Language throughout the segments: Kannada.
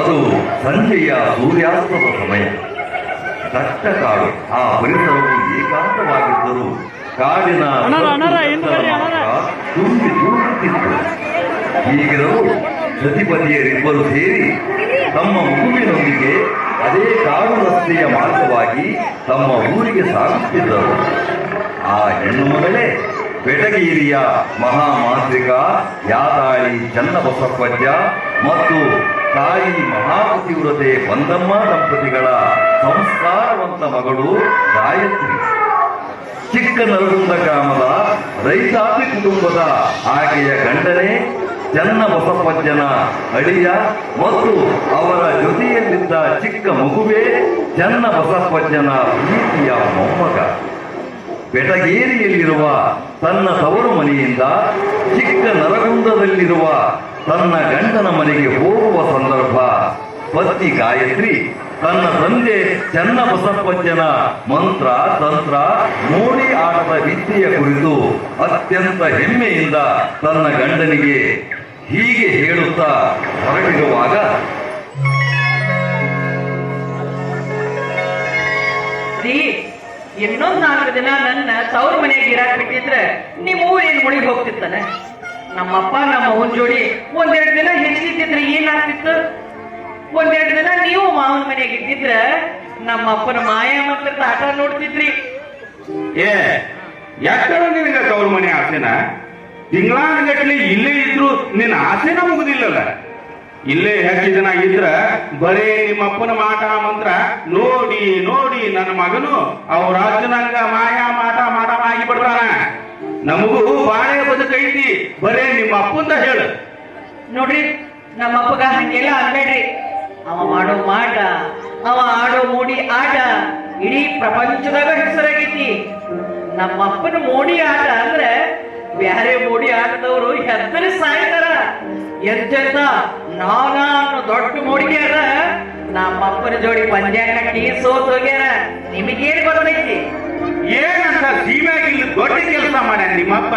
ಅದು ಸಂಜೆಯ ಸೂರ್ಯಾಸ್ತದ ಸಮಯ. ದಟ್ಟ ಕಾಡು ಆ ಪರಿಸರವು ಏಕಾಂತವಾಗಿದ್ದರೂ ಕಾಡಿನ? ತುಂಬಿ ತುಳುಕುತ್ತಿತ್ತು ಈಗಿರಲು ಸತಿಪತಿಯರಿಬ್ಬರು ಸೇರಿ ತಮ್ಮ ಮಗುವಿನೊಂದಿಗೆ ಅದೇ ಕಾಡು ರಸ್ತೆಯ ಮಾರ್ಗವಾಗಿ ತಮ್ಮ ಊರಿಗೆ ಸಾಗುತ್ತಿದ್ದರು. ಆ ಹೆಣ್ಣು ಮಗಳೇ ಬೆಟಗೇರಿಯ ಮಹಾಮಾಂತ್ರಿಕ ಯಾದಾಳಿ ಚನ್ನಬಸಪ್ಪಜ್ಜ ಮತ್ತು ತಾಯಿ ಮಹಾಪತಿವ್ರತೆ ಬಂದಮ್ಮ ದಂಪತಿಗಳ ಸಂಸ್ಕಾರವಂತ ಮಗಳು ಗಾಯತ್ರಿ. ಚಿಕ್ಕ ನರಗುಂದ ಗ್ರಾಮದ ರೈತಾಪಿ ಕುಟುಂಬದ ಆಕೆಯ ಗಂಡನೇ ಚನ್ನ ಬಸಪ್ಪಜ್ಜನ ಅಳಿಯ ಮತ್ತು ಅವರ ಜೊತೆಯಲ್ಲಿದ್ದ ಚಿಕ್ಕ ಮಗುವೇ ಚನ್ನ ಬಸಪ್ಪಜ್ಜನ ಪ್ರೀತಿಯ ಮೊಮ್ಮಗ. ಬೆಟಗೇರಿಯಲ್ಲಿರುವ ತನ್ನ ತವರು ಮನೆಯಿಂದ ಚಿಕ್ಕ ನರಗುಂದದಲ್ಲಿರುವ ತನ್ನ ಗಂಡನ ಮನೆಗೆ ಹೋಗುವ ಸಂದರ್ಭ. ಪತ್ನಿ ಗಾಯತ್ರಿ, ತನ್ನ ತಂದೆ ಚನ್ನ ಬಸಪ್ಪಜ್ಜನ ಮಂತ್ರ, ತಂತ್ರ ಮೋಡಿ ಆಟದ ವಿದ್ಯೆಯ ಕುರಿತು ಅತ್ಯಂತ ಹೆಮ್ಮೆಯಿಂದ ತನ್ನ ಗಂಡನಿಗೆ ಹೀಗೆ ಹೇಳುತ್ತಾ ಹೊರಟಿರುವಾಗ ಇನ್ನೊಂದ್ ನಾಲ್ಕು ದಿನ ನನ್ನ ತವ್ರ ಮನೆಗೆ ಇರಾಕ್ ಬಿಟ್ಟಿದ್ರೆ ನಿಮ್ಮ ಊರೇನು ಮುಳಿಗೆ ಹೋಗ್ತಿತ್ತಾನೆ? ನಮ್ಮಪ್ಪ, ನಮ್ಮ ಅವನ ಜೋಡಿ ಒಂದೆರಡು ದಿನ ಹೆಚ್ಚಿಗಿದ್ದಿದ್ರೆ ಏನಾಗ್ತಿತ್ತು? ಒಂದೆರಡು ದಿನ ನೀವು ಮಾವನ ಮನೆಯಾಗ ಇದ್ದಿದ್ರೆ ನಮ್ಮಪ್ಪನ ಮಾಯ ಮಂತ್ರದ ಆಟ ನೋಡ್ತಿದ್ರಿ. ಏ ಯಾಕಂದ್ರೆ ನಿನಗೆ ತವ್ರ ಮನೆ ಆಸೆನ? ತಿಂಗಳಾನುಗಟ್ಲೆ ಇಲ್ಲೇ ಇದ್ರು ನಿನ್ನ ಆಸೆನ ಮುಗುದಿಲ್ಲಲ್ಲ. ಇಲ್ಲೇ ಹೆಚ್ಚು ಜನ ಇದ್ರ ಬರೇ ನಿಮ್ಮಪ್ಪನ ಮಾಟ ಮಂತ್ರ, ನೋಡಿ ನೋಡಿ ನನ್ನ ಮಗನು, ಅವ್ರ ಅಜ್ಜನಂಗ ಮಾಯಾ ಮಾಟ ಮಾಟ ಆಗಿ ಬಿಡ್ತಾನ ನಮಗೂ ಬಾಳೆ ಬದುಕೈತಿ ಬರೇ ನಿಮ್ಮ ಅಪ್ಪಂದ ಹೇಳ. ನೋಡ್ರಿ ನಮ್ಮ ಅಪ್ಪಗ ಹಂಗೆಲ್ಲ ಅನ್ಬೇಡ್ರಿ ಅವ ಮಾಡೋ ಮಾಟ ಅವ ಆಡೋ ಮೋಡಿ ಆಟ ಇಡೀ ಪ್ರಪಂಚದಾಗ ಹೆಸರಾಗೈತಿ. ನಮ್ಮ ಅಪ್ಪನ ಮೋಡಿ ಆಟ ಅಂದ್ರೆ ಬ್ಯಾರೆ ಮೋಡಿ ಆಟದವರು ಹೆದ್ದರೆ ಸಾಯ್ತಾರ. ಎಂತೆಂತ ನಾನಾ ಅನ್ನೋ ದೊಡ್ಡ ಮೋಡಿಗ್ಯಾರ ನಮ್ಮ ಅಪ್ಪನ ಜೋಡಿ ಪಂದ್ಯ ಕಟ್ಟಿ ಸೋತ್ ಹೋಗ್ಯಾರ. ನಿಮಗೇನ್ ಗೊತ್ತೈತಿ? ಏನಂತ ಸೀಮೆ ಇಲ್ಲಿ ದೊಡ್ಡ ಕೆಲಸ ನಿಮ್ಮಪ್ಪ,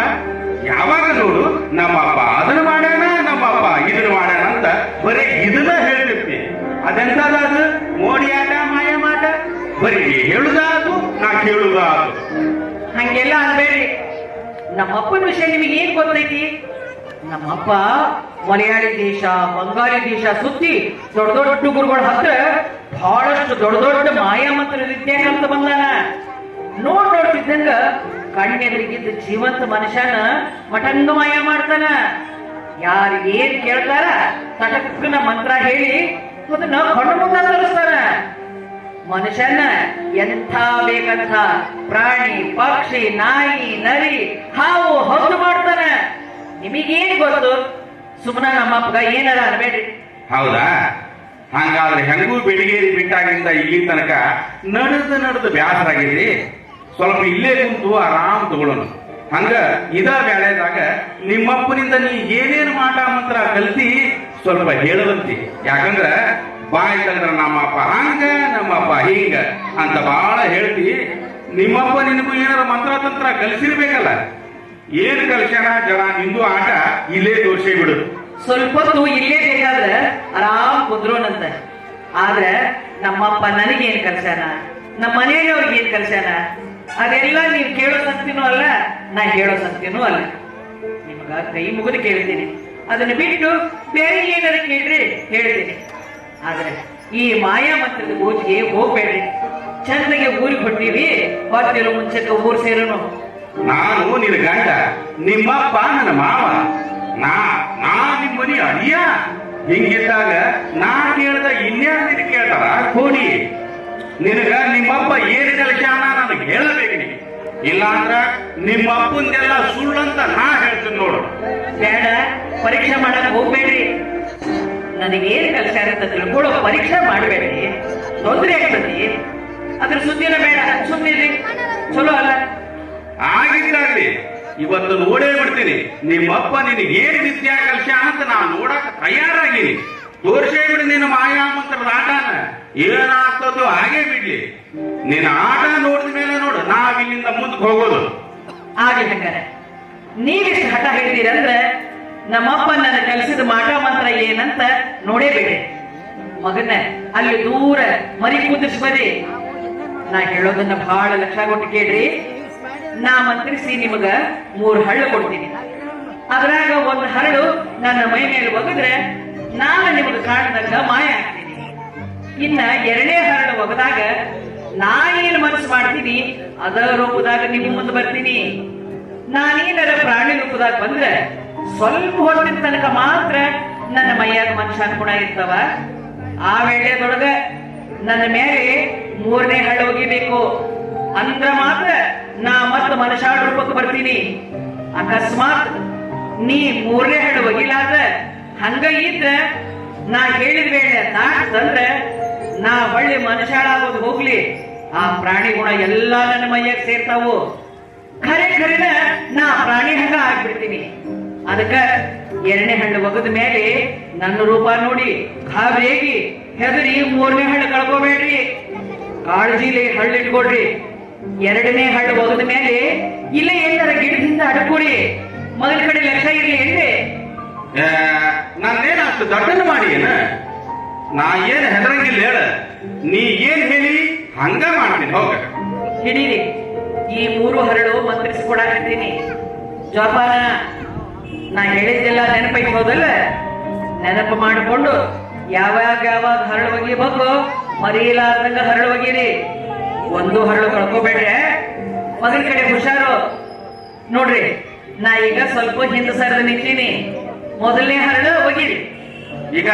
ಯಾವಾಗ ನೋಡು, ನಮ್ಮಪ್ಪ ಅದನ್ನ ಮಾಡ್ಯಾನ, ನಮ್ಮಪ್ಪ ಇದನ್ನ ಮಾಡ್ಯಾನ ಅಂತ ಬರೀ ಇದನ್ನ ಹೇಳ್ತಿರ್ತಿ ಅದೆಂತ ಅದು ಮೋಡಿ ಆಟ, ಮಾಯ ಮಾಟ? ಬರೀ ಹೇಳುದಾದ್ರು ನಾ ಕೇಳುದಾದ್ರು ಹಂಗೆಲ್ಲ ಅನ್ಬೇಡಿ. ನಮ್ಮಪ್ಪನ ವಿಷಯ ನಿಮಗೆ ಏನ್ ಗೊತ್ತೈತಿ? ನಮ್ಮಪ್ಪ ಮಲಯಾಳಿ ದೇಶ, ಬಂಗಾಳಿ ದೇಶ ಸುತ್ತಿ ದೊಡ್ಡ ದೊಡ್ಡ ಗುರುಗಳ ಹತ್ರ ಬಹಳಷ್ಟು ದೊಡ್ಡ ದೊಡ್ಡ ಮಾಯಾಮಂತ್ರ ವಿದ್ಯೆ ಕಲ್ತ ಬಂದಾನ. ನೋಡ್ ನೋಡ್ತಿದ್ದಂಗ ಕಣ್ಣೆದುರಿಗಿದ್ದ ಜೀವಂತ ಮನುಷ್ಯನ ಮಟಂಗ ಮಾಯ ಮಾಡ್ತಾನ. ಯಾರು ಏನ್ ಕೇಳ್ತಾರ? ತಟಕನ ಮಂತ್ರ ಹೇಳಿ ಅದನ್ನ ಕಣ್ಣು ಮುಂದೆ ತೋರಿಸ್ತಾನ ಮನುಷ್ಯನ ಎಂಥ ಬೇಕಂತ ಪ್ರಾಣಿ, ಪಕ್ಷಿ, ನಾಯಿ, ನರಿ, ಹಾವು ಹೌದು ಮಾಡ್ತಾನ. ನಿಮಗೇನ್ ಗೊತ್ತು? ಸುಮ್ಮನ ನಮ್ಮಪ್ಪಗ ಏನಾರ ಅನ್ಬೇಡ್ರಿ. ಹೌದಾ? ಹಂಗಾದ್ರೆ ಹೆಂಗೂ ಬೆಳಿಗೇರಿ ಬಿಟ್ಟಾಗಿಂದ ಇಲ್ಲಿ ತನಕ ನಡೆದು ನಡೆದು ಬ್ಯಾಸರ ಆಗೈತಿ ಸ್ವಲ್ಪ ಇಲ್ಲೇ ಕುಂತು ಆರಾಮ್ ತಗೊಳ್ಳೋಣ. ಹಂಗ ಇದ ವೇಳೆದಾಗ ನಿಮ್ಮಪ್ಪನಿಂದ ನೀ ಏನೇನು ಮಾಟ ಮಂತ್ರ ಕಲ್ತಿ ಸ್ವಲ್ಪ ಹೇಳದಂತಿ. ಯಾಕಂದ್ರ ಬಾಯ್ ತಂದ್ರ ನಮ್ಮಪ್ಪ ಹಂಗ, ನಮ್ಮಪ್ಪ ಹಿಂಗ ಅಂತ ಬಹಳ ಹೇಳ್ತಿ. ನಿಮ್ಮಪ್ಪ ನಿನಗೂ ಏನಾರ ಮಂತ್ರ ತಂತ್ರ ಕಲಿಸಿರ್ಬೇಕಲ್ಲ. ಏನ್ ಕಲ್ಸ್ಯಾನ ಜನ ನಿಂದು ಆಟ ಇಲ್ಲೇ ತೋರ್ಸೇ ಬಿಡು. ಸ್ವಲ್ಪ ಹೊತ್ತು ಇಲ್ಲೇ ಬೇಕಾದ್ರೆ ಆರಾಮ್ ಕುದ್ರೋನಂತ ಆದ್ರೆ ನಮ್ಮಪ್ಪ ನನಗೇನ್ ಕಲ್ಸ್ಯಾನ? ನಮ್ಮ ಮನೆಯವ್ರಿಗೆ ಏನ್ ಕಲ್ಸ್ಯಾನ? ಅದೆಲ್ಲ ನೀವು ಕೇಳೋ ಸಂತಿನೂ ಅಲ್ಲ, ನಾ ಹೇಳೋ ಸಂತಿನೂ ಅಲ್ಲ. ನಿಮಗ ಕೈ ಮುಗಿದು ಕೇಳ್ತೀನಿ ಅದನ್ನ ಬಿಟ್ಟು ಬೇರೆ ಏನಾದ್ರು ಕೇಳ್ರಿ ಹೇಳ್ತೀನಿ. ಆದ್ರೆ ಈ ಮಾಯಾ ಮಂತ್ರದ ಪೂಜೆಗೆ ಹೋಗ್ಬೇಡ್ರಿ. ಚಂದಗೆ ಊರಿಗೆ ಕೊಟ್ಟೀವಿ ಹೊತ್ತಿರೋ ಮುಂಚೆಕ ಊರ್ ಸೇರೋನು. ನಾನು ನಿನ್ನ ಗಂಡ, ನಿಮ್ಮಪ್ಪ ನನ್ನ ಮಾವ. ನಾ ನಾ ನಿಮ್ಮ ಮನಿ ಅಳಿಯ. ಹಿಂಗಿದ್ದಾಗ ನಾ ಕೇಳ್ದ ಇನ್ಯಾರು ಕೇಳ್ತಾರ? ಕೋಡಿ ನಿನಗ ನಿಮ್ಮಪ್ಪ ಏನ್ ಕಲಿಸ್ಯಾನ ನನಗೆ ಹೇಳಬೇಕು ನೀ ಇಲ್ಲಾಂದ್ರ ನಿಮ್ಮ ಅಪ್ಪಂದೆಲ್ಲ ಸುಳ್ಳಂತ ನಾ ಹೇಳ್ತೀನಿ ನೋಡು. ಬೇಡ ಪರೀಕ್ಷೆ ಮಾಡಕ್ ನನಗೆ ಏನು ಕೆಲಸ ಅಂತ ತಿಳ್ಕೊಳ್ಳೋ ಪರೀಕ್ಷೆ ಮಾಡಬೇಡಿ ತೊಂದರೆ ಆಗ್ತದೆ. ಅದ್ರ ಸುದ್ದಿನ ಬೇಡ ಸುದ್ದಿ ಚಲೋ ಅಲ್ಲ? ಆಗಿದ್ದಾಗ್ಲಿ ಇವತ್ತು ನೋಡೇ ಬಿಡ್ತೀನಿ ನಿಮ್ಮಪ್ಪ ನಿನಗೆ ಏನ್ ವಿದ್ಯಾ ಅಂತ ನಾನು ನೋಡಕ್ ತಯಾರಾಗಿನಿ. ತೋರಿಸೇ ಬಿಡಿ ನಿನ್ನ ಮಾಯಾ ಮಂತ್ರ ಆಟನ. ಏನಾಗ್ತದೋ ಹಾಗೆ ಬಿಡ್ಲಿ. ನಿನ್ನ ಆಟ ನೋಡಿದ ಮೇಲೆ ನೋಡು ನಾವ್ ಇಲ್ಲಿಂದ ಮುಂದಕ್ಕೆ ಹೋಗೋದು. ಹಾಗೆ ಹಂಗಾರೆ. ನೀವಿಷ್ಟು ಹಠ ಹೇಳ್ತೀರಂದ್ರೆ ನಮ್ಮಪ್ಪ ನನ್ನ ಕಲಿಸಿದ ಮಾಟ ಮಂತ್ರ ಏನಂತ ನೋಡೇ ಬಿಡ್ರಿ ಮಗನ, ಅಲ್ಲಿ ದೂರ ಮರಿ ಕೂತಿಸಿ ಬರ್ರಿ ನಾ ಹೇಳೋದನ್ನ ಬಹಳ ಲಕ್ಷ ಕೊಟ್ಟು ಕೇಳ್ರಿ. ನಾ ಮಂತ್ರಿಸಿ ನಿಮಗ ಮೂರು ಹಳ್ಳು ಕೊಡ್ತೀನಿ. ಅದ್ರಾಗ ಒಂದ್ ಹರಳು ನನ್ನ ಮೈ ಮೇಲೆ ಒಗದ್ರೆ ನಾನು ನಿಮಗೆ ಕಾಣದಂಗ ಮಾಯ ಆಗ್ತೀನಿ. ಇನ್ನ ಎರಡನೇ ಹರಳು ಒಗದಾಗ ನಾ ಏನು ಮನಸ್ಸು ಮಾಡ್ತೀನಿ ಅದ ರೂಪದಾಗ ನಿಮ್ ಮುಂದೆ ಬರ್ತೀನಿ. ನಾನೇನರ ಪ್ರಾಣಿ ರೂಪದಾಗ ಬಂದ್ರೆ ಸ್ವಲ್ಪ ಹೊತ್ತಿನ ತನಕ ಮಾತ್ರ ನನ್ನ ಮೈಯಾಗ ಮನುಷ್ಯನ ಗುಣ ಇರ್ತವ. ಆ ವೇಳೆದೊಳಗ ನನ್ನ ಮೇಲೆ ಮೂರನೇ ಹಳ್ಳ ಒಗಿಬೇಕು. ಅಂದ್ರ ಮಾತ್ರ ನಾ ಮತ್ತೆ ಮನುಷ್ಯ ರೂಪಕ್ಕೆ ಬರ್ತೀನಿ. ಅಕಸ್ಮಾತ್ ನೀ ಮೂರನೇ ಹಳ್ಳ ಒಗಿಲಾರ್ದ ಹಂಗ ಇದ್ರ ನಾ ಹೇಳಿದ ವೇಳೆ ದಾಟ್ತಂದ್ರೆ ನಾ ಒಳ್ಳೆ ಮನುಷ್ಯಳಾಗೋದು ಹೋಗ್ಲಿ. ಆ ಪ್ರಾಣಿ ಗುಣ ಎಲ್ಲ ನನ್ನ ಮೈಯಾಗ ಸೇರ್ತಾವು. ಖರೆ ಖರೆನ ನಾ ಪ್ರಾಣಿ ಹಂಗ ಆಗ್ಬಿಡ್ತೀನಿ. ಅದಕ್ಕ ಎರಡನೇ ಹಣ್ಣು ಒಗದ ಮೇಲೆ ನನ್ನ ರೂಪ ನೋಡಿ ಗಾಬರಿಯಾಗಿ ಹೆದರಿ ಮೂರನೇ ಹಣ್ಣು ಕಳ್ಕೋಬೇಡ್ರಿ. ಕಾಳಜಿಲಿ ಹಳ್ಳು ಇಟ್ಕೊಡ್ರಿ ಎರಡನೇ ಹಣ್ಣು ಒಗದ ಮೇಲೆ ಇಲ್ಲೇ ಎಲ್ಲರ ಗಿಡದಿಂದ ಅಡ್ಕೊಡಿ ಮೊದಲ ಕಡೆ ಲೆಕ್ಕ ಇರ್ಲಿ ಏನ್ರಿ? ನಾನೇನ ಅಷ್ಟು ದೊಡ್ಡನ ಮಾಡಿ ಏನ ನಾ ಏನ್ ಹೆದರಂಗಿಲ್ಲ ಹೇಳ. ನೀ ಏನ್ ಹೇಳಿ ಹಂಗ ಮಾಡ್ತೀನಿ, ಹೋಗ. ಹಿಡೀರಿ. ಈ ಮೂರು ಹರಳು ಮಂತ್ರಿಸ್ಕೊಡಾಕತ್ತೀನಿ. ಜೋಪಾನ, ನಾ ಹೇಳಿದ್ದೆಲ್ಲ ನೆನಪೈತಿ ಹೋದಲ್ಲ? ನೆನಪು ಮಾಡಿಕೊಂಡು ಯಾವಾಗ ಯಾವಾಗ ಹರಳು ಒಗಿಬೇಕು ಮರಿಲಾರ್ದಂಗ ಹರಳು ಒಗೀರಿ ಒಂದು ಹರಳು ಕಳ್ಕೋಬೇಡ್ರೆ ಮಗನ ಕಡೆ ಹುಷಾರು. ನೋಡ್ರಿ, ನಾ ಈಗ ಸ್ವಲ್ಪ ಹಿಂದೆ ಸರ್ದು ನಿಂತೀನಿ. ಮೊದಲನೇ ಹರಳು ಒಗಿರಿ ಈಗ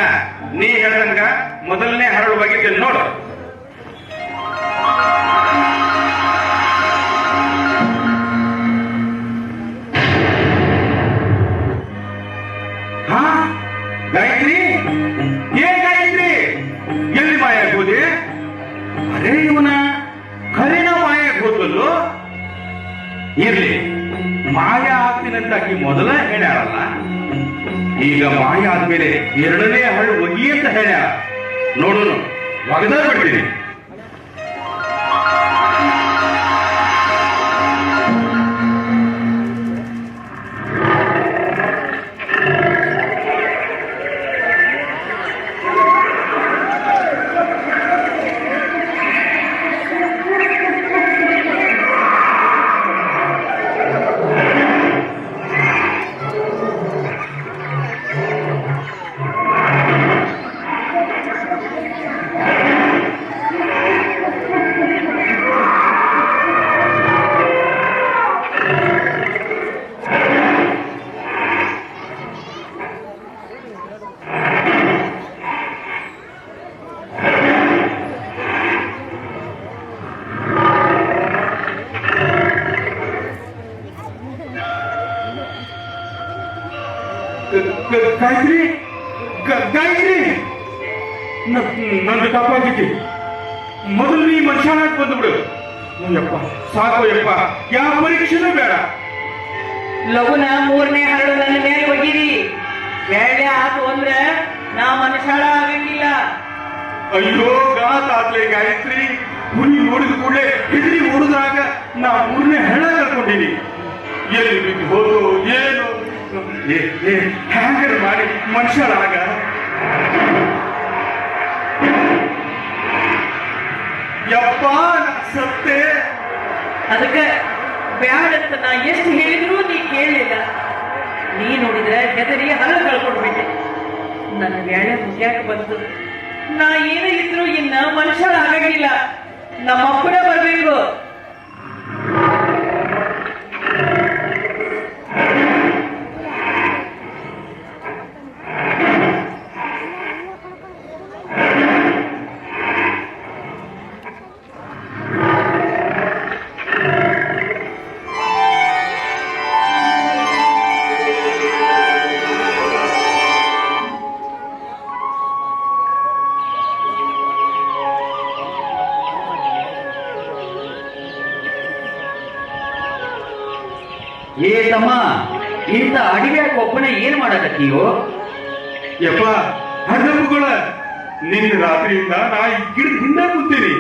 ನೀ ಹೇಳ್ದಂಗ ಮೊದಲನೇ ಹರಳು ಬಗ್ಗೆ ನೋಡು. ಗಾಯತ್ರಿ? ಏನ್ ಗಾಯತ್ರಿ? ಎಲ್ಲಿ ಮಾಯ ಹೋದೆ ಅರೇ ಇವನ ಖರೇನ ಮಾಯ ಹೋದಲ್ಲೋ ಇರ್ಲಿ, ಮಾಯ ಆಗ್ತೀನಂತ ಆಕಿ ಮೊದಲ ಹೇಳ್ಯಾಳಲ್ಲ. ಈಗ ಮಾಯ ಆದ್ಮೇಲೆ ಎರಡನೇ ಹಳ್ಳು ಒಗಿ ಅಂತ ಹೇಳ ನೋಡೋಣ ಒಗದ ಬಿಡ್ತೀನಿ ಗಾಯತ್ರಿ ಗ- ನನ್ನ ನಂದು ಮೊದಲು ನೀ ಮನುಷ್ಯನಾಗಿ ಬಂದ್ಬಿಡು ಯಪ್ಪ ಸಾಕು ಯಪ್ಪ. ಯಾವ ಪರೀಕ್ಷೆನೂ ಬೇಡ. ಲಗುನ ಮೂರನೇ ಹರಳು ನನ್ನ ಮೇಲೆ ಒಗಿರಿ. ಎರಡನೇ ಆತು ಅಂದ್ರೆ ನಾ ಮನುಷ್ಯಳ ಆಗಂಗಿಲ್ಲ. ಅಯ್ಯೋ ಗಾತ್ ಆತ್ಲೆ ಗಾಯತ್ರಿ. ಹುಲಿ ನೋಡಿದ ಕೂಡಲೇ ಹೆದರಿ ಓಡಿದಾಗ ನಾ ಮೂರನೇ ಹೆಣ ಕರ್ಕೊಂಡಿನಿ ಎಲ್ಲಿ ಬಿದ್ದು ಹೋದು ಏನು ಹ್ಯಾಂಗರ್ ಮಾಡಿ ಮನುಷ್ಯರಾಗ ಯಪ್ಪ ಸತ್ತೆ. ಅದಕ್ಕೆ ಬ್ಯಾಡಂತ ನಾ ಎಷ್ಟು ಹೇಳಿದ್ರು ನೀ ಕೇಳಿಲ್ಲ. ನೀ ನೋಡಿದ್ರೆ ಹೆದರಿ ಹಲ ಕಳ್ಕೊಂಡ್ಬಿಟ್ಟೆ. ನನ್ನ ಬ್ಯಾಳೆ ಮುಗ್ಯಾಕೆ ಬಂತು. ನಾ ಏನೇ ಇದ್ರು ಇನ್ನ ನಮ್ಮ ನಮ್ಮಪ್ಪನ ಬರ್ಬೇಕು. ಇಂಥ ಒಬ್ಬನ ಏನ್ ಮಾಡಕತ್ತೀಯೋ? ಯಪ್ಪ ಹಣ್ಣಪ್ಪಗಳ ನಿನ್ನ ರಾತ್ರಿಯಿಂದ ನಾ ಈ ಗಿಡದ ಹಿಂದೆ ಕೂತೀನಿ.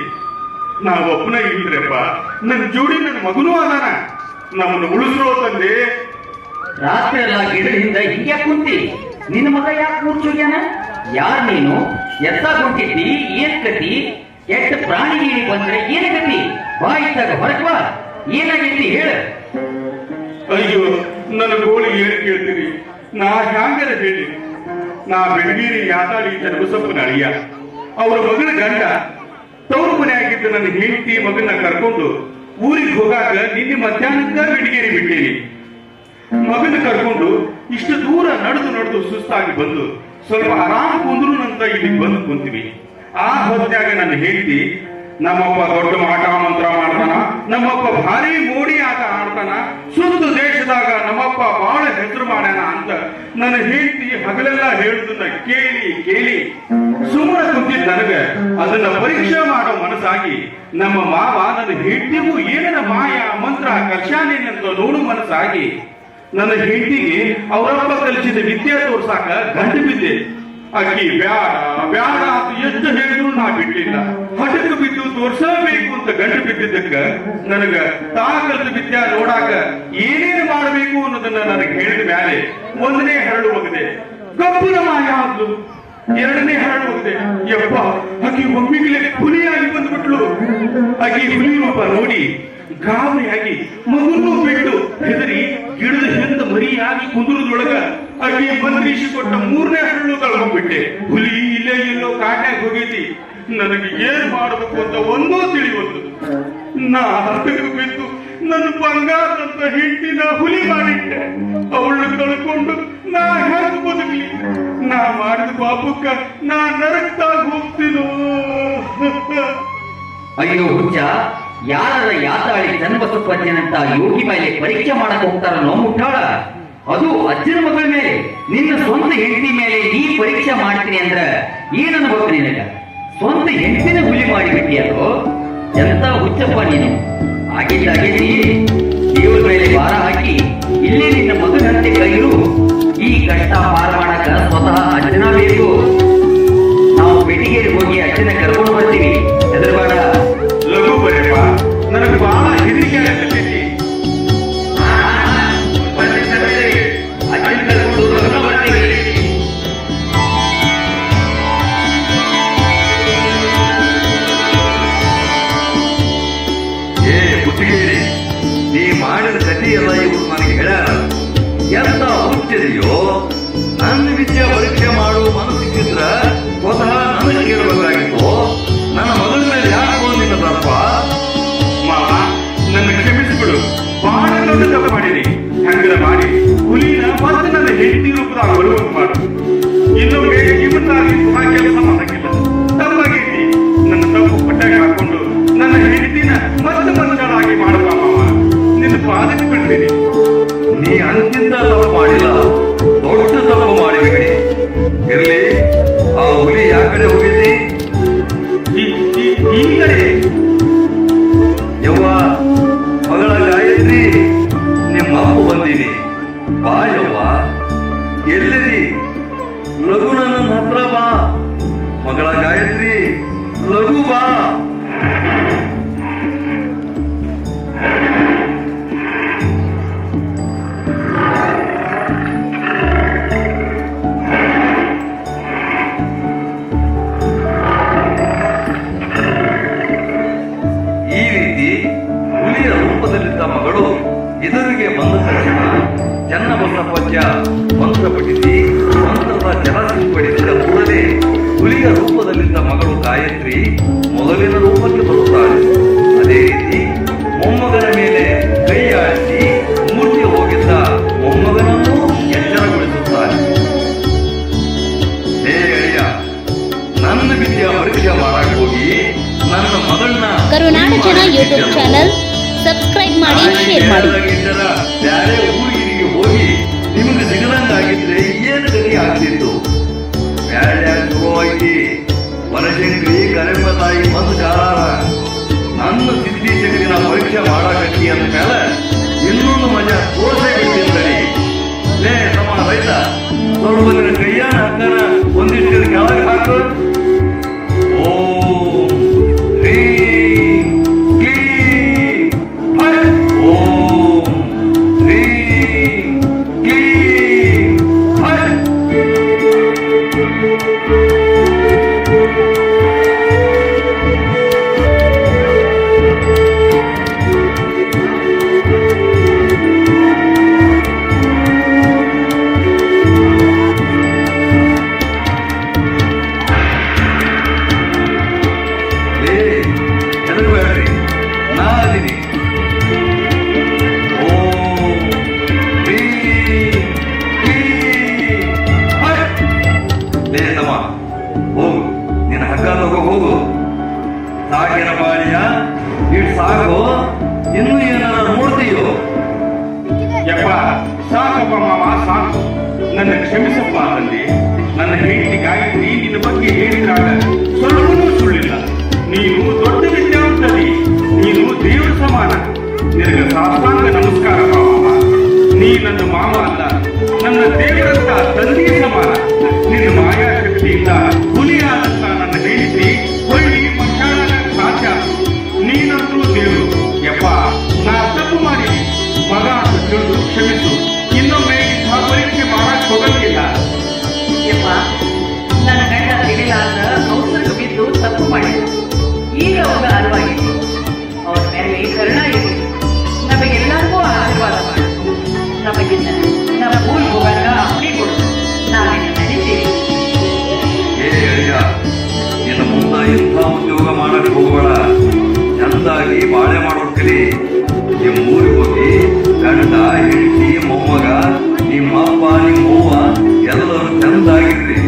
ನಾ ಒಬ್ಬನ ಇಲ್ರಿಯಪ್ಪ ನನ್ನ ಜೋಡಿ ನನ್ನ ಮಗನೂ ಅದಾನ. ನಮ್ಮನ್ನು ಉಳಿಸ್ರೋ ತಂದೆ. ರಾತ್ರಿ ಎಲ್ಲ ಗಿಡದಿಂದ ಹಿಂಗೆ ಕುಂತಿ. ನಿನ್ನ ಮಗ ಯಾಕೆ ಮೂರ್ಚೋಗ್ಯಾನ ಯಾರ್ ನೀನು? ಎತ್ತ ಹೊಂಟಿದ್ದಿ ಏನ್ ಕತಿ ಪ್ರಾಣಿ ಪ್ರಾಣಿಗೆ ಬಂದ್ರೆ ಏನ್ ಕತಿ ಬಾ ಇದ್ದಾಗ ಹೊರಗ್ ಬಾ. ಏನಾಗೈತಿ ಹೇಳ. ಅಯ್ಯೋ ನನ್ನ ಗೋಳಿ ಏನ್ ಕೇಳ್ತೀರಿ? ನಾ ಹ್ಯಾಂಗರ ಹೇಳಿ? ನಾ ಬೆಳಗೀರಿ ಯಾತಾಳಿ ಚನ್ನಬಸಪ್ಪನ ಅಳಿಯ. ಅವರ ಮಗನ ಗಂಡ ತವರು ಮನೆ ಆಗಿದ್ದ ನನ್ನ ಹೆಂಡತಿ ಮಗನ ಕರ್ಕೊಂಡು ಊರಿಗೆ ಹೋಗಾಕ ನಿನ್ನೆ ಮಧ್ಯಾಹ್ನಕ್ಕ ಬೆಳಗೇರಿ ಬಿಟ್ಟೀನಿ. ಮಗನ ಕರ್ಕೊಂಡು ಇಷ್ಟು ದೂರ ನಡೆದು ನಡೆದು ಸುಸ್ತಾಗಿ ಬಂದು ಸ್ವಲ್ಪ ಆರಾಮ ಕುಂದ್ರು ನಂತ ಇಲ್ಲಿ ಬಂದು ಕುಂತೀವಿ. ಆ ಹೊತ್ತಾಗ ನನ್ನ ಹೆಂಡತಿ ನಮ್ಮಪ್ಪ ದೊಡ್ಡ ಆಟ ಮಂತ್ರ ಮಾಡ್ತಾನ, ನಮ್ಮಪ್ಪ ಭಾರಿ ಮೂಡಿ ಆಟ ಆಡ್ತಾನ, ಸುತ್ತ ದೇಶದಾಗ ನಮ್ಮಪ್ಪ ಬಹಳ ಹೆಸರು ಮಾಡ್ಯಾನ ಅಂತ ನನ್ನ ಹೆಂಡತಿ ಹಗಲೆಲ್ಲ ಹೇಳುದನ್ನ ಕೇಳಿ ಕೇಳಿ ಸುಮ್ಮನೆ ಕುಂತಿದ್ದ ನನಗೆ. ಅದನ್ನ ಪರೀಕ್ಷೆ ಮಾಡೋ ಮನಸ್ಸಾಗಿ ನಮ್ಮ ಮಾವ ನನ್ನ ಹೆಂಡತಿಗೂ ಏನೇನ ಮಾಯ, ಮಂತ್ರ ಕಲ್ಶಾನೇನಂತ ನೋಡು ಮನಸ್ಸಾಗಿ ನನ್ನ ಹೆಂಡತಿಗೆ ಅವರಪ್ಪ ಕಲಿಸಿದ ವಿದ್ಯೆ ತೋರ್ಸಾಕ ಗಂಟು ಬಿದ್ದೆ. ಅಕ್ಕಿ ಬ್ಯಾಡ ಬ್ಯಾಡ ಅಂತ ಎಷ್ಟು ಹೇಳಿದ್ರು ನಾ ಬಿಟ್ಟಿಲ್ಲ. ಹಠಕ್ಕೆ ಬಿದ್ದು ತೋರ್ಸಬೇಕು ಅಂತ ಗಂಟು ಬಿದ್ದಿದ್ದಕ್ಕ ನನಗ ತಾ ಕಲಿತ ವಿದ್ಯಾ ನೋಡಾಕ ಏನೇನು ಮಾಡಬೇಕು ಅನ್ನೋದನ್ನ ನನಗೆ ಹೇಳಿದ ಮೇಲೆ ಒಂದನೇ ಹರಳು ಹೋಗಿದೆ ಕಬ್ಬುನ ಮಾಯ ಆದ್ಲು. ಎರಡನೇ ಹರಳು ಹೋಗಿದೆ ಯಪ್ಪ ಅಕ್ಕಿ ಒಮ್ಮಿಗ್ಲೇ ಹುಲಿಯಾಗಿ ಬಂದ್ಬಿಟ್ಲು. ಅಕ್ಕಿ ಹುಲಿ ಒಬ್ಬ ನೋಡಿ ಗಾಬರಿಯಾಗಿ ಮಗುನು ಬಿಟ್ಟು ಹೆದರಿ ಗಿಡದ ಹಿಂದ ಮರಿಯಾಗಿ ಕುಂದುರದೊಳಗ ಅಕ್ಕಿ ಬಂದ್ರೀಶಿ ಕೊಟ್ಟ ಮೂರನೇ ಹರಳು ಕಳ್ಕೊಂಡ್ಬಿಟ್ಟೆ. ಹುಲಿ ಇಲ್ಲೇ ಎಲ್ಲೋ ಕಾಟ್ಯಾಗ ಹೋಗೈತಿ. ನನಗೆ ಏನ್ ಮಾಡಬೇಕು ಅಂತ ಒಂದೋ ತಿಳಿವತ್ತು ನಾ ಹತ್ತಿರ ಬಿದ್ದು ನನ್ನ ಬಂಗಾರದಂತ ಹೆಂಡತಿನ ಹುಲಿ ಮಾಡಿಟ್ಟೆ. ಅವಳು ಕಳ್ಕೊಂಡು ನಾ ಹೆಂಗ್ ಬದುಕಲಿ? ನಾ ಮಾಡಿದ ಪಾಪಕ್ಕ ನಾ ನರಕ್ತಾಗ ಹೋಗ್ತೀನೋ? ಅಯ್ಯೋ ಹುಚ್ಚ ಯಾರ ಯಾತಾಳಿ ಚನ್ನಬಸಪ್ಪಜ್ಜನಂತ ಯೋಗಿ ಮೇಲೆ ಪರೀಕ್ಷೆ ಮಾಡಕ್ ಹೋಗ್ತಾರನೋ ಮುಟ್ಟಾಳ. ಅದು ಅಜ್ಜನ ಮೇಲೆ ನಿನ್ನ ಸ್ವಂತ ಹೆಂಡತಿ ಮೇಲೆ ನೀ ಪರೀಕ್ಷೆ ಮಾಡ್ತೀನಿ ಅಂದ್ರ ಏನನ್ನು ಗೊತ್ತು ನಿನಗ? ಸ್ವಂತ ಹೆಂಡತಿನ ಹುಲಿ ಮಾಡಿಬಿಟ್ಟಿ ಅದು? ಎಂತ ಹುಚ್ಚಪ್ಪ ನೀನು? ಆಗಿದ್ದಾಗೇತಿ ದೇವ್ರ ಮೇಲೆ ಭಾರ ಹಾಕಿ ಇಲ್ಲೇ ನಿನ್ನ ಮಗನಂತೆ ಕೈರು ಈ ಕಷ್ಟ ಪಾರ ಮಾಡಕ ಸ್ವತಃ ಅಜ್ಜನ ಬೇಕು. ನಾವು ಬೆಟ್ಟಿಗೆ ಹೋಗಿ ಅಜ್ಜನ ಕರ್ಕೊಂಡು ಬರ್ತೀವಿ. ಹೆದರಬೇಡ. ಮಾಡಿ ಹುಲಿನ ಮತ್ತೆ ನನ್ನ ಹೆಂಡತಿ ರೂಪದಾಗ ಬರುವಂತೆ ಮಾಡು ಇನ್ನೊಮ್ಮೆ ಜೀವನದಲ್ಲಿ ಪುನಃ ಕೆಲಸ ಮಾಡಕ್ಕಿಲ್ಲ. ತಪ್ಪಾಗೈತಿ ನನ್ನ ತಪ್ಪು ಪಟ್ಟಾಗ ಹಾಕೊಂಡು ನನ್ನ ಹೆಂಡತಿನ ಮತ್ತೆ ಮನುಷ್ಯರಾಗಿ ಮಾಡುವ ನಿನ್ನ ಪಾದಕ್ಕೆ ಬಿಡ್ತೀನಿ ನೀ ಅಂತಿಂತ ತಪ್ಪು ಮಾಡಿಲ್ಲ. ದೊಡ್ಡ ತಪ್ಪು ಮಾಡಿಬಿಡಿ ಇರಲಿ, ಆ ಹುಲಿ ಯಾಕಡೆ ಹೋಗಿದ್ದಿ? ಈ ಕಡೆ ನಿನಗೆ ಸಾಷ್ಟಾಂಗ ನಮಸ್ಕಾರ ಮಾವ ನೀ ನನ್ನ ಮಾಮ ಅಲ್ಲ ನನ್ನ ದೇವರಂತ ತಂದೆಯ ಸಮಾನ. ನಿನ್ನ ಮಾಯಾಶಕ್ತಿಯಿಂದ ಗಂಡ ಹೆಂಡತಿ ಮೊಮ್ಮಗ ನಿಮ್ಮಪ್ಪ ನಿಮ್ಮವ್ವ ಎಲ್ಲರೂ ಚಂದಾಗಿರ್ರಿ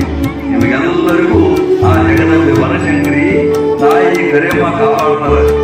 ನಿಮಗೆಲ್ಲರಿಗೂ ಆ ಜಗದಲ್ಲಿ ವನಶಂಕರಿ ತಾಯಿ ಕರೆಮ ಕಾಪಾಡ್ತಾರೆ